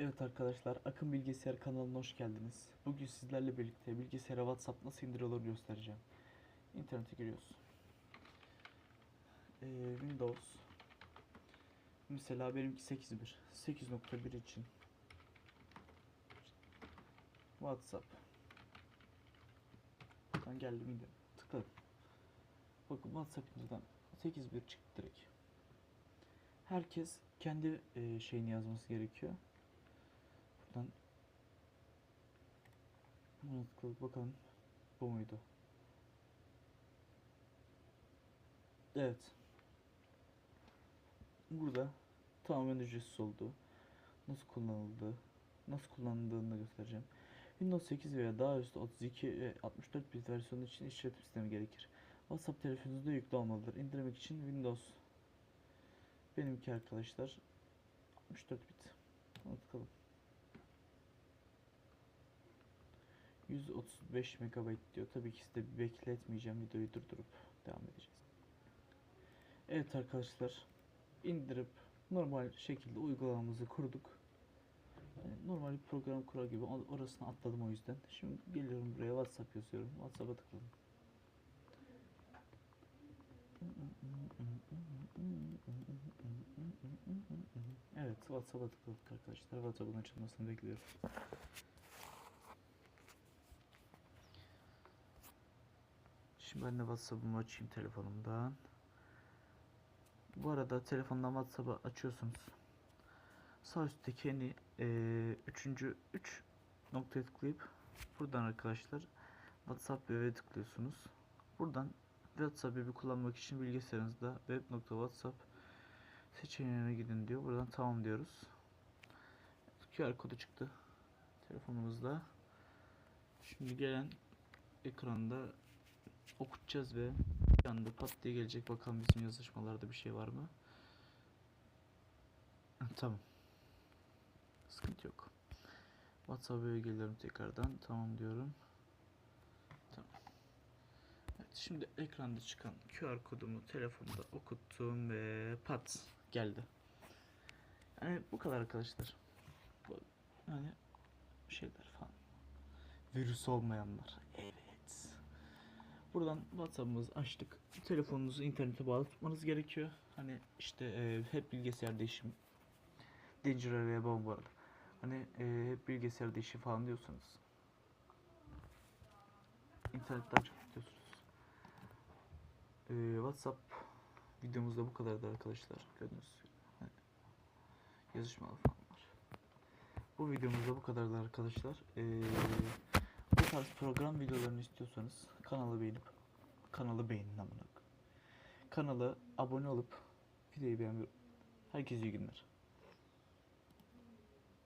Evet arkadaşlar, Akın Bilgisayar kanalına hoş geldiniz. Bugün sizlerle birlikte bilgisayara WhatsApp nasıl indirilir göstereceğim. İnternete giriyoruz. Ee, Windows. Mesela benimki 8.1. 8.1 için. WhatsApp. Ben geldim indim. Tıkladım. Bakın WhatsApp indirden 8.1 çıktı direkt. Herkes kendi e, şeyini yazması gerekiyor. Buradan tıkladık bakalım bu muydu? Evet. Burada tamamen ücretsiz oldu. Nasıl kullanıldı, nasıl kullanıldığını göstereceğim. Windows 8 veya daha üstü 32 ve 64 bit versiyonu için işletim sistemi gerekir. WhatsApp telefonunuzda yüklü olmalıdır. İndirmek için Windows benimki arkadaşlar 64 bit. Ona tıkalım. 135 MB diyor. Tabii ki size bekletmeyeceğim. Videoyu durdurup devam edeceğiz. Evet arkadaşlar. indirip normal şekilde uygulamamızı kurduk. Normal bir program kurar gibi orasını atladım o yüzden. Şimdi geliyorum buraya WhatsApp yazıyorum. WhatsApp'a tıkladım. Evet WhatsApp'a tıkladık arkadaşlar. WhatsApp'ın açılmasını bekliyorum. Şimdi ben de WhatsApp'ımı açayım telefonumdan. Bu arada telefondan WhatsApp'ı açıyorsunuz. Sağ üstteki hani eee, üçüncü üç noktaya tıklayıp buradan arkadaşlar WhatsApp web'e tıklıyorsunuz. Buradan WhatsApp web'i kullanmak için bilgisayarınızda web.whatsapp seçeneğine gidin diyor. Buradan tamam diyoruz. QR kodu çıktı telefonumuzda. Şimdi gelen ekranda okutacağız ve bir anda pat diye gelecek. Bakalım bizim yazışmalarda bir şey var mı? Tamam. Sıkıntı yok. WhatsApp'a geliyorum tekrardan. Tamam diyorum. Tamam. Evet, şimdi ekranda çıkan QR kodumu telefonda okuttum ve pat geldi. Yani bu kadar arkadaşlar. Yani şeyler falan. Virüs olmayanlar. Buradan WhatsApp'ımızı açtık. Telefonunuzu internete bağlı tutmanız gerekiyor. Hani işte e, hep bilgisayar değişim Digital ve bomba. Hani e, hep bilgisayar değişim falan diyorsanız internetten açıp tutuyorsunuz. E, WhatsApp videomuzda bu kadardı arkadaşlar. Gördünüz. Hani yazışmalar falan var. Bu videomuzda bu kadardı arkadaşlar. E, bu tarz program videolarını istiyorsanız kanalı beğenip kanalı beğenin amına. Kanala abone olup videoyu beğenmeyi Herkese iyi günler.